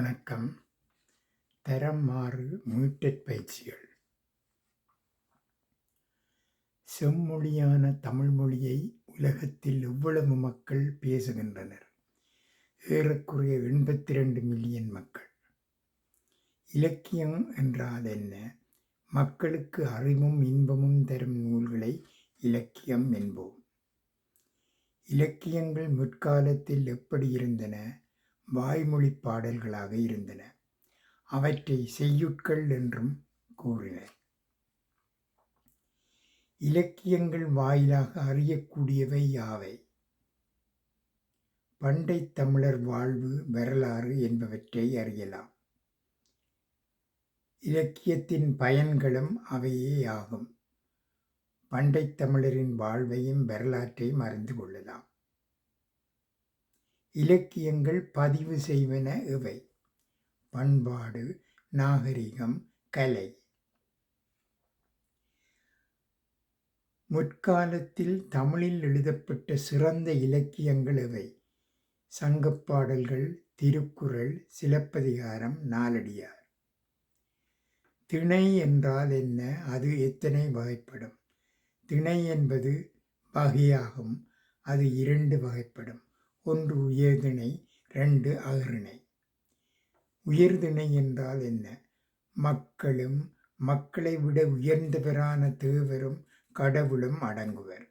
வணக்கம். தரம் மாறு மீட்டற் பயிற்சிகள். செம்மொழியான தமிழ் மொழியை உலகத்தில் எவ்வளவு மக்கள் பேசுகின்றனர்? ஏறக்குறைய எண்பத்தி ரெண்டு மில்லியன் மக்கள். இலக்கியம் என்றால் என்ன? மக்களுக்கு அறிவும் இன்பமும் தரும் நூல்களை இலக்கியம் என்போம். இலக்கியங்கள் முற்காலத்தில் எப்படி இருந்தன? வாய்மொழி பாடல்களாக இருந்தன. அவற்றை செய்யுட்கள் என்றும் கூறினர். இலக்கியங்கள் வாயிலாக அறியக்கூடியவை யாவை? பண்டை தமிழர் வாழ்வு வரலாறு என்பவற்றை அறியலாம். இலக்கியத்தின் பயன்களும் அவையே ஆகும். பண்டை தமிழரின் வாழ்வையும் வரலாற்றையும் அறிந்து கொள்ளலாம். இலக்கியங்கள் பதிவு செய்வன இவை. பண்பாடு நாகரிகம் கலை. முற்காலத்தில் தமிழில் எழுதப்பட்ட சிறந்த இலக்கியங்கள் இவை. சங்கப்பாடல்கள் திருக்குறள் சிலப்பதிகாரம் நாலடியார். திணை என்றால் என்ன? அது எத்தனை வகைப்படும்? திணை என்பது வகையாகும். அது இரண்டு வகைப்படும். ஒன்று உயர்திணை ரெண்டு அகரிணை உயர்திணை என்றால் என்ன? மக்களும் மக்களை விட உயர்ந்தவரான தேவரும் கடவுளும் அடங்குவர்.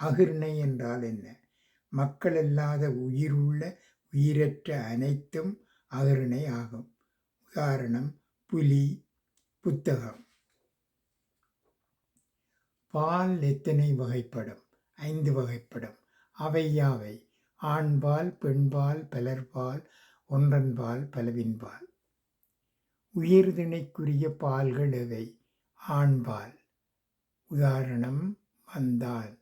அகிர்ணை என்றால் என்ன? மக்கள் அல்லாத உயிருள்ள உயிரற்ற அனைத்தும் அகிர்ணை ஆகும். உதாரணம் புலி புத்தகம். பால் எத்தனை வகைப்படும்? ஐந்து வகைப்படும். அவை யாவை ஆண்பால் பெண்பால் பலர்பால் ஒன்றன்பால் பலவின்பால். உயிர்திணைக்குரிய பால்கள் எவை? ஆண்பால் உதாரணம் வந்தால்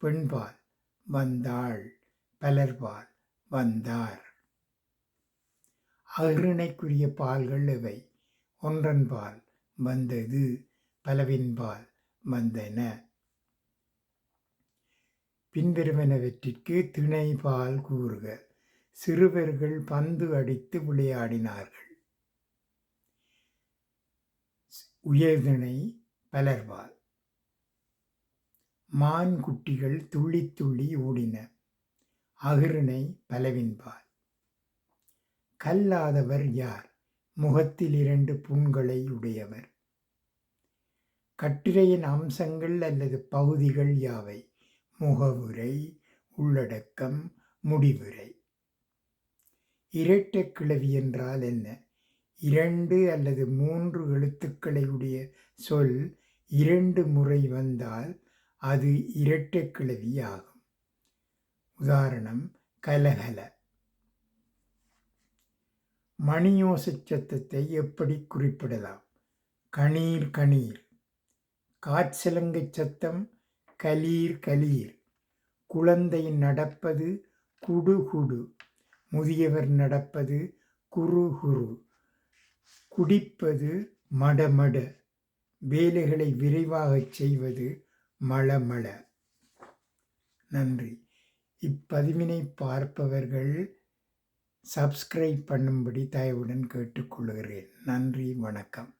பெண்பால் வந்தாள். பலர்பால் வந்தார். அகிரிணைக்குரிய பால்கள் எவை? ஒன்றன்பால் வந்தது. பலவின்பால் வந்தன. பின்வருவனவற்றிற்கு திணைபால் கூறுக. சிறுவர்கள் பந்து அடித்து விளையாடினார்கள். உயர்திணை பலர்வால் மான் குட்டிகள் துள்ளி துள்ளி ஓடின. அகிருணை பலவின்பால் கல்லாதவர் யார்? முகத்தில் இரண்டு புண்களை உடையவர். கட்டுரையின் அம்சங்கள் அல்லது பகுதிகள் யாவை? முகவுரை உள்ளடக்கம் முடிவுரை. இரட்டை கிளவி என்றால் என்ன? இரண்டு அல்லது மூன்று எழுத்துக்களையுடைய சொல் இரண்டு முறை வந்தால் அது இரட்டை கிளவி ஆகும். உதாரணம் கலகல. மணியோசை சத்தத்தை எப்படி குறிப்பிடலாம்? கணீர் கணீர். காய்ச்சலங்கை சத்தம் கலீர் கலீர். குழந்தை நடப்பது குடு குடு முதியவர் நடப்பது குறு குரு குடிப்பது மடமட. வேலைகளை விரைவாகச் செய்வது மளமள. நன்றி. இப்பதிவினை பார்ப்பவர்கள் சப்ஸ்கிரைப் பண்ணும்படி தயவுடன் கேட்டுக்கொள்கிறேன். நன்றி. வணக்கம்.